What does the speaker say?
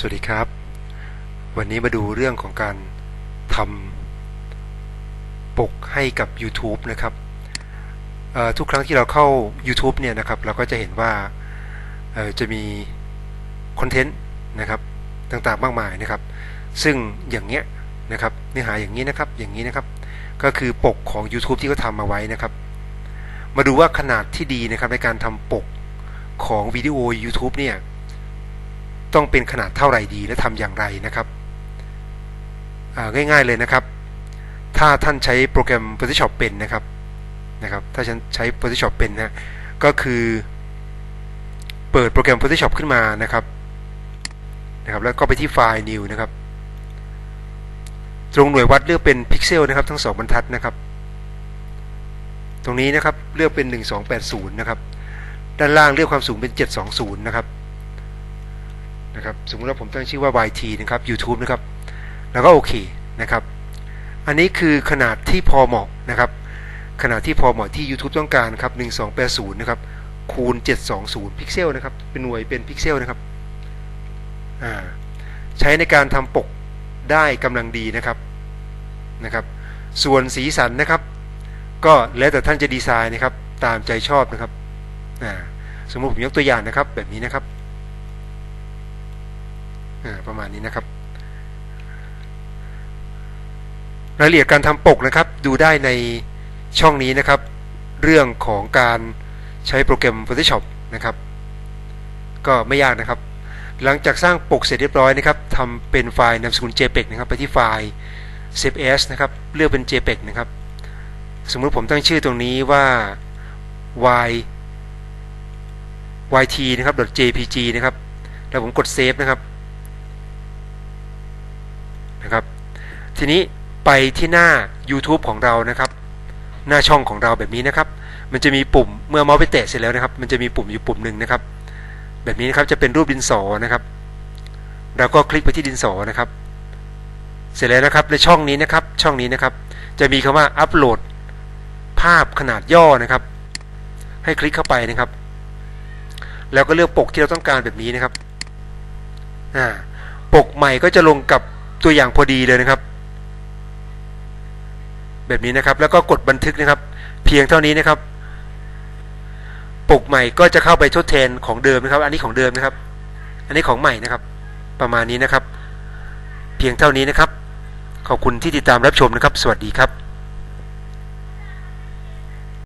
สวัสดีครับ วันนี้มาดูเรื่องของการทำปกให้กับ YouTube นะครับทุกครั้งที่เราเข้า YouTube เนี่ยนะครับเราก็จะเห็นว่าจะมีคอนเทนต์นะครับต่างๆมากมายนะครับ ซึ่งอย่างเงี้ยนะครับเนื้อหาอย่างนี้นะครับอย่างนี้นะครับ ก็คือปกของ YouTube ที่เขาทำมาไว้นะครับ มาดูว่าขนาดที่ดีนะครับในการทำปกของวิดีโอ YouTube เนี่ย ต้องเป็นขนาดเท่าไหร่ดีและทำอย่างไรนะครับง่ายๆเลยนะครับ ถ้าท่านใช้โปรแกรม Photoshop เป็นนะครับนะครับ ถ้าฉันใช้ Photoshop เป็นนะก็คือเปิดโปรแกรม Photoshop ขึ้นมานะครับนะครับ แล้วก็ไปที่ไฟล์ New นะครับ ตรงหน่วยวัดเลือกเป็นพิกเซลนะครับ ทั้งสองบรรทัดนะครับ ตรงนี้นะครับเลือกเป็น 1280 นะครับ ด้านล่างเลือกความสูงเป็น 720 นะครับ นะครับสมมติว่าผมตั้งชื่อว่า YT นะครับ YouTube นะครับ แล้วก็โอเคนะครับ อันนี้คือขนาดที่พอเหมาะนะครับ ขนาดที่พอเหมาะที่ YouTube ต้องการครับ1280นะครับคูณ 720 พิกเซลนะครับ เป็นหน่วยเป็นพิกเซลนะครับใช้ในการทำปกได้กำลังดีนะครับนะครับ ส่วนสีสันนะครับ ก็แล้วแต่ท่านจะดีไซน์นะครับ ตามใจชอบนะครับสมมติผมยกตัวอย่างนะครับ แบบนี้นะครับ ประมาณนี้นะครับ รายละเอียดการทำปกนะครับ ดูได้ในช่องนี้นะครับ เรื่องของการใช้โปรแกรม Photoshop นะครับ ก็ไม่ยากนะครับ หลังจากสร้างปกเสร็จเรียบร้อยนะครับทำเป็นไฟล์นามสกุล JPEG นะครับ ไปที่ไฟล์ Save as นะครับ เลือกเป็น JPEG นะครับ สมมติผมตั้งชื่อตรงนี้ว่า y yt นะครับ .jpg นะครับ แล้วผมกด Save นะครับ ทีนี้ไปที่หน้า YouTube ของเรานะครับ หน้าช่องของเราแบบนี้นะครับ มันจะมีปุ่มเมื่อเมาส์ไปแตะเสร็จแล้วนะครับ มันจะมีปุ่มอยู่ปุ่มหนึ่งนะครับ แบบนี้นะครับจะเป็นรูปดินสอนะครับเราก็คลิกไปที่ดินสอนะครับ เสร็จแล้วนะครับในช่องนี้นะครับ ช่องนี้นะครับ จะมีคำว่าอัปโหลดภาพขนาดย่อนะครับ ให้คลิกเข้าไปนะครับ แล้วก็เลือกปกที่เราต้องการแบบนี้นะครับปกใหม่ก็จะลงกับตัวอย่างพอดีเลยนะครับ แบบนี้นะครับ แล้วก็กดบันทึกนะครับ เพียงเท่านี้นะครับปกใหม่ก็จะเข้าไปทดแทนของเดิมนะครับ อันนี้ของเดิมนะครับ อันนี้ของใหม่นะครับ ประมาณนี้นะครับ เพียงเท่านี้นะครับ ขอบคุณที่ติดตามรับชมนะครับ สวัสดีครับ